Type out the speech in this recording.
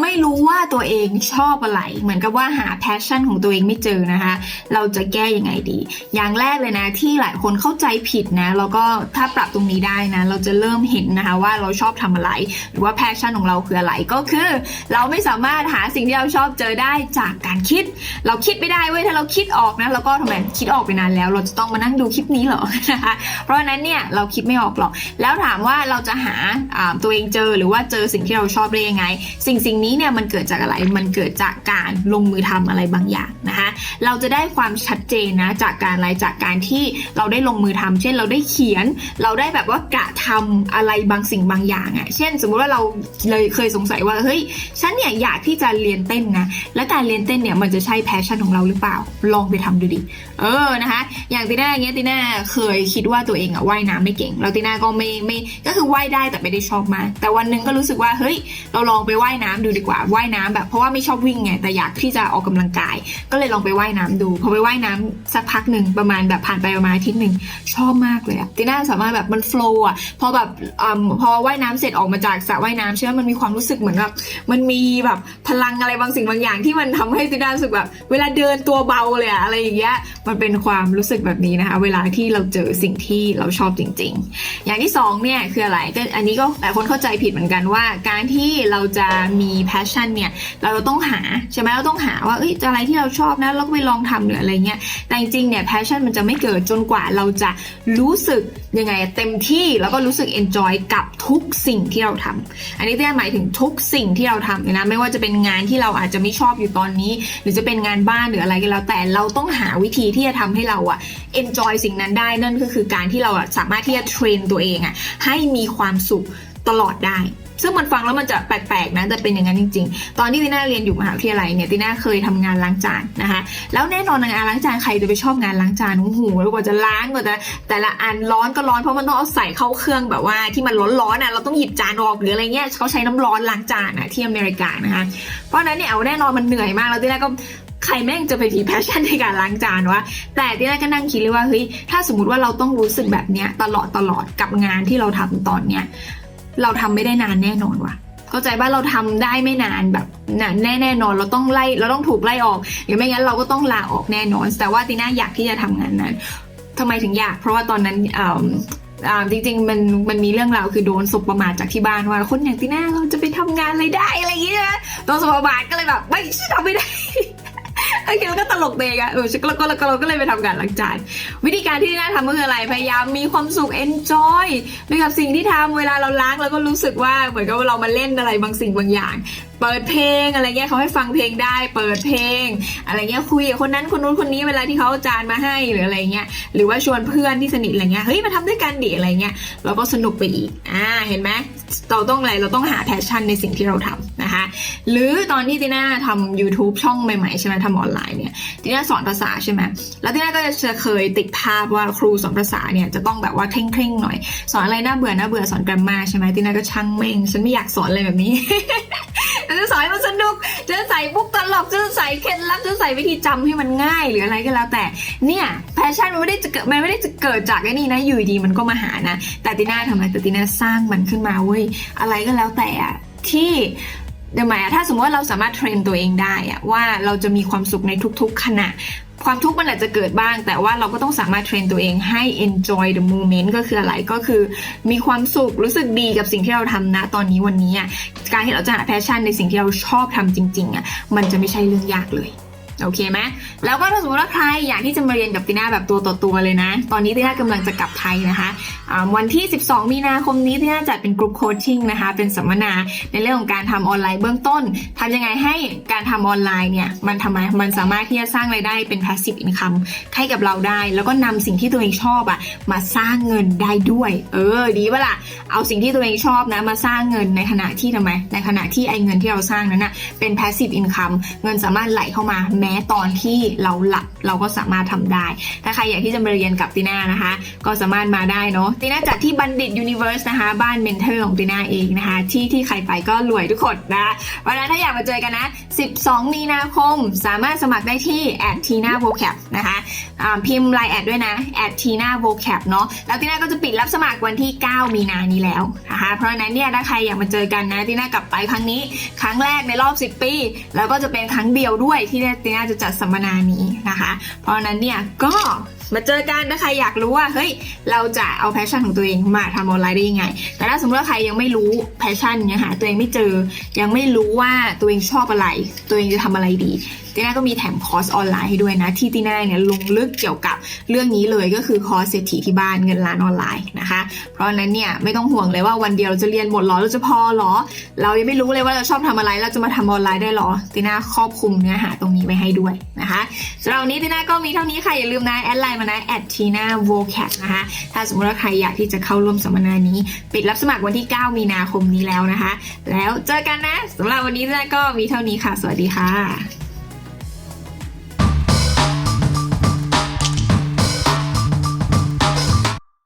ไม่รู้ว่าตัวเองชอบอะไร เหมือนกับว่าหาแพชชั่นของตัวเองไม่เจอนะคะ เราจะแก้ยังไงดี อย่างแรกเลยนะที่หลายคนเข้าใจผิดนะ แล้วก็ถ้าปรับตรงนี้ได้นะ เราจะเริ่มเห็นนะคะว่าเราชอบทำอะไร หรือว่าแพชชั่นของเราคืออะไร ก็คือ เราไม่สามารถหาสิ่งที่เราชอบเจอได้จากการคิด เราคิดไม่ได้เว้ย ถ้าเราคิดออกนะ แล้วก็ทำไมคิดออกไปนานแล้ว เราจะต้องมานั่งดูคลิปนี้เหรอ นะคะ เพราะฉะนั้นเนี่ยเราคิดไม่ออกหรอก แล้วถามว่าเราจะหาอ่าตัวเองเจอหรือว่าเจอสิ่งที่เราชอบได้ยังไง สิ่งสิ่งนี้เนี่ยมันเกิดจากอะไร มันเกิดจากการลงมือทำอะไรบางอย่างนะคะ เราจะได้ความชัดเจนนะจากการอะไรจากการที่เราได้ลงมือทำเช่นเราได้เขียน เราได้แบบว่ากระทำอะไรบางสิ่งบางอย่างอะ่ะ เช่น สมมุติว่าเราเลยเคยสงสัยว่าเฮ้ยฉันเนี่ยอยากที่จะเรียนเต้นนะ และการเรียนเต้นเนี่ยมันจะใช่แพชชั่นของเราหรือเปล่า ลองไปทำดูดิ เออนะคะ อย่างตีน่าอย่างเงี้ยตีน่าเคยคิดว่าตัวเองอะว่ายน้ำไม่เก่ง แล้วตีน่าก็ไม่ไม่ก็คือว่ายได้แต่ไม่ได้ชอบมา แต่วันหนึ่งก็รู้สึกว่าเฮ้ยเราลองไปว่ายน้ำดูดีกว่าว่ายน้ำแบบเพราะว่าไม่ชอบวิ่งไงแต่อยากที่จะออกกำลังกาย ก็เลยลองไปว่ายน้ำดูพอไปว่ายน้ำสักพักหนึ่งประมาณแบบผ่านไปประมาณอาทิตย์หนึ่งชอบมากเลยอะตีน่าสามารถแบบมันโฟล์อะพอแบบอพอว่ายน้ำเสร็จออกมาจากสระว่ายน้ำใช่ไหมมันมีความรู้สึกเหมือนแบบมันมีแบบพลังอะไรบางสิ่งบางอย่างที่มันทำให้ตีน่ารู้สึกแบบ เวลาเดินตัวเบาเลยอะอะไรอย่างเงี้ยมันเป็นความรู้สึกแบบนี้นะคะ เวลาที่เราเจอสิ่งที่เราชอบจริง ๆ อย่างที่สองเนี่ยคืออะไรก็อันนี้ก็หลายคนเข้าใจผิดเหมือนกันว่า การที่เราจะมี passion เนี่ยเราต้องหาใช่ไหมเราต้องหาว่าเอ้ยอะไรที่เราชอบนะเราก็ไปลองทำหรืออะไรเงี้ยแต่จริงๆเนี่ย passion มันจะไม่เกิดจนกว่าเราจะรู้สึกยังไงเต็มที่แล้วก็รู้สึก enjoy กับทุกสิ่งที่เราทำอันนี้ที่หมายถึงทุกสิ่งที่เราทำเลยนะไม่ว่าจะเป็นงานที่เราอาจจะไม่ชอบอยู่ตอนนี้ หรือจะเป็นงานบ้านหรืออะไรก็แล้วแต่เราต้องหาวิธีที่จะทำให้เราอะ enjoy สิ่งนั้นได้นั่นก็คือการที่เราอะสามารถที่จะเทรนตัวเองอะให้มีความสุขตลอดได้ ซึ่งมันฟังแล้วมันจะแปลกๆนะแต่เป็นอย่างนั้นจริง ๆ ตอนที่ติน่าเรียนอยู่มหาวิทยาลัยเนี่ยติน่าเคยทำงานล้างจานนะคะ แล้วแน่นอนงานล้างจานใครจะไปชอบงานล้างจานโอ้โหกว่าจะล้างกว่าจะแต่ละอันร้อนก็ร้อนเพราะมันต้องเอาใส่เข้าเครื่องแบบว่าที่มันร้อนๆอะเราต้องหยิบจานออกหรืออะไรเงี้ยเขาใช้น้ำร้อนล้างจานอะที่อเมริกานะคะเพราะนั้นเนี่ยเอาแน่นอนมันเหนื่อยมากแล้วติน่าก็ใครแม่งจะไปมีแพชชั่นในการล้างจานวะ แต่ที่แรกก็นั่งคิดเลยว่าเฮ้ย ถ้าสมมติว่าเราต้องรู้สึกแบบเนี้ยตลอดตลอดกับงานที่เราทำตอนเนี้ย เราทำไม่ได้นานแน่นอนว่ะเข้าใจว่าเราทำได้ไม่นานแบบแน่แน่นอนเราต้องไล่เราต้องถูกไล่ออกหรือไม่งั้นเราก็ต้องลาออกแน่นอน แต่ว่าตีน่าอยากที่จะทำงานนั้นทำไมถึงอยาก เพราะว่าตอนนั้นอ่าอ่าจริงๆมันมันมีเรื่องราวคือโดนสบประมาทจากที่บ้านว่าคนอย่างตีน่าเราจะไปทำงานอะไรได้อะไรอย่างเงี้ยโดนสบประมาทก็เลยแบบไม่ทำไม่ได้ โอเคแล้วก็ตลกเองอะเออฉันก็แล้วก็แล้วก็เราก็เลยไปทำการล้างจานวิธีการที่น่าทำก็คืออะไรพยายามมีความสุข enjoy ไปกับสิ่งที่ทำเวลาเราล้างเราก็รู้สึกว่าเหมือนกับว่าเรามาเล่นอะไรบางสิ่งบางอย่าง เปิดเพลงอะไรเงี้ยเขาให้ฟังเพลงได้ เปิดเพลง อะไรเงี้ยคุยกับคนนั้นคนนู้นคนนี้เวลาที่เขาจานมาให้หรืออะไรเงี้ยหรือว่าชวนเพื่อนที่สนิทอะไรเงี้ยเฮ้ยมาทำด้วยกันดิอะไรเงี้ยเราก็สนุกไปอีกอ่าเห็นไหมเราต้องอะไรเราต้องหาแพชชั่นในสิ่งที่เราทำนะคะ หรือตอนที่ติน่าทำ YouTube ช่องใหม่ๆใช่ไหมทำออนไลน์เนี่ยติน่าสอนภาษาใช่ไหมแล้วติน่าก็จะเคยติดภาพว่าครูสอนภาษาเนี่ยจะต้องแบบว่าเคร่งๆหน่อย สอนอะไรน่าเบื่อน่าเบื่อสอนกราฟมาใช่ไหมติน่าก็ช่างเม่งฉันไม่อยากสอนอะไรแบบนี้ จะใส่ปุ๊บตลกจะใส่เคล็ดลับจะใส่วิธีจำให้มันง่ายหรืออะไรก็แล้วแต่ เนี่ยแพชชั่นมันไม่ได้จะเกิดมันไม่ได้จะเกิดจากไอ้นี่นะอยู่ดีมันก็มาหานะ แต่ติน่าทำอะไรแต่ติน่าสร้างมันขึ้นมาเว้ยอะไรก็แล้วแต่อะที่ เดี๋ยวหมายถ้าสมมติว่าเราสามารถเทรนตัวเองได้อะว่าเราจะมีความสุขในทุกๆขณะ ความทุกข์มันอาจจะเกิดบ้าง แต่ว่าเราก็ต้องสามารถเทรนตัวเองให้ enjoy the moment ก็คืออะไรก็คือ มีความสุขรู้สึกดีกับสิ่งที่เราทำนะตอนนี้วันนี้การที่เราจะหาแพชชั่นในสิ่งที่เราชอบทำจริงๆอะมันจะไม่ใช่เรื่องยากเลย โอเคไหมแล้วก็ถ้าสมมติว่าใครอยากที่จะมาเรียนกับติน่าแบบตัวต่อตัวเลยนะ ตอนนี้ติน่ากำลังจะกลับไทยนะคะวันที่ 12 มีนาคมนี้ติน่าจัดเป็นกลุ่มโคชชิ่งนะคะ เป็นสัมมนาในเรื่องของการทำออนไลน์เบื้องต้นทำยังไงให้การทำออนไลน์เนี่ยมันทำไมมันสามารถที่จะสร้างรายได้เป็น passive income ให้กับเราได้ แล้วก็นำสิ่งที่ตัวเองชอบอะมาสร้างเงินได้ด้วย เออดีปะล่ะเอาสิ่งที่ตัวเองชอบนะมาสร้างเงินในขณะที่ทำไมในขณะที่ไอ้เงินที่เราสร้างนั้นนะเป็น passive income เงินสามารถไหลเข้ามาแม้ตอนที่เราหลับเราก็สามารถทำได้ ถ้าใครอยากที่จะมาเรียนกับติน่านะคะ ก็สามารถมาได้เนาะติน่าจัดที่บัณฑิตยูนิเว r ร์สนะคะ บ้านเมนเทอร์ของติน่าเองนะคะ ที่ที่ใครไปก็รวยทุกคนนะวันนั้นถ้าอยากมาเจอกันนะ 12 มีนาคม สามารถสมัครได้ที่แอดทีน่าโวแคปนะคะพิมพ์ไลน์แอดด้วยนะแอดทีน่าโวแคปเนาะแล้วติน่าก็จะปิดรับสมัครวันที่ 9 มีนานี้แล้วนะคะเพราะฉะนั้นเนี่ยถ้าใครอยากมาเจอกันนะติน่ากลับไปครั้งนี้ ครั้งแรกในรอบ 10 ปี แล้วก็จะเป็นครั้งเดียวด้วยที่ติน่าจะจัดสัมมนานี้นะคะ เพราะนั้นเนี่ยก็ มาเจอกันถ้าใครอยากรู้ว่าเฮ้ยเราจะเอาแพชชั่นของตัวเองมาทำออนไลน์ได้ยังไง แต่ถ้าสมมติว่าใครยังไม่รู้แพชชั่นยังหาตัวเองไม่เจอ ยังไม่รู้ว่าตัวเองชอบอะไร ตัวเองจะทำอะไรดีตีน่าก็มีแถมคอร์สออนไลน์ให้ด้วยนะ ที่ตีน่าเนี่ยลงลึกเกี่ยวกับเรื่องนี้เลยก็คือคอร์สเศรษฐีที่บ้านเงินล้านออนไลน์นะคะ เพราะนั้นเนี่ยไม่ต้องห่วงเลยว่าวันเดียวเราจะเรียนหมดหรอเราจะพอหรอ เรายังไม่รู้เลยว่าเราชอบทำอะไรเราจะมาทำออนไลน์ได้หรอตีน่าครอบคลุมเนื้อหาตรงนี้ไว้ให้ด้วยนะคะสำหรับวันนี้ตีน่าก็มีเท่านี้ค่ะอย่าลืมนะแอดไลน์มานะ @tina vocab นะคะ ถ้าสมมติว่าใครอยากที่จะเข้าร่วมสัมมนานี้ ปิดรับสมัครวันที่ 9 มีนาคมนี้แล้วนะคะ แล้วเจอกันนะสำหรับวันนี้ก็มีเท่านี้ค่ะ สวัสดีค่ะ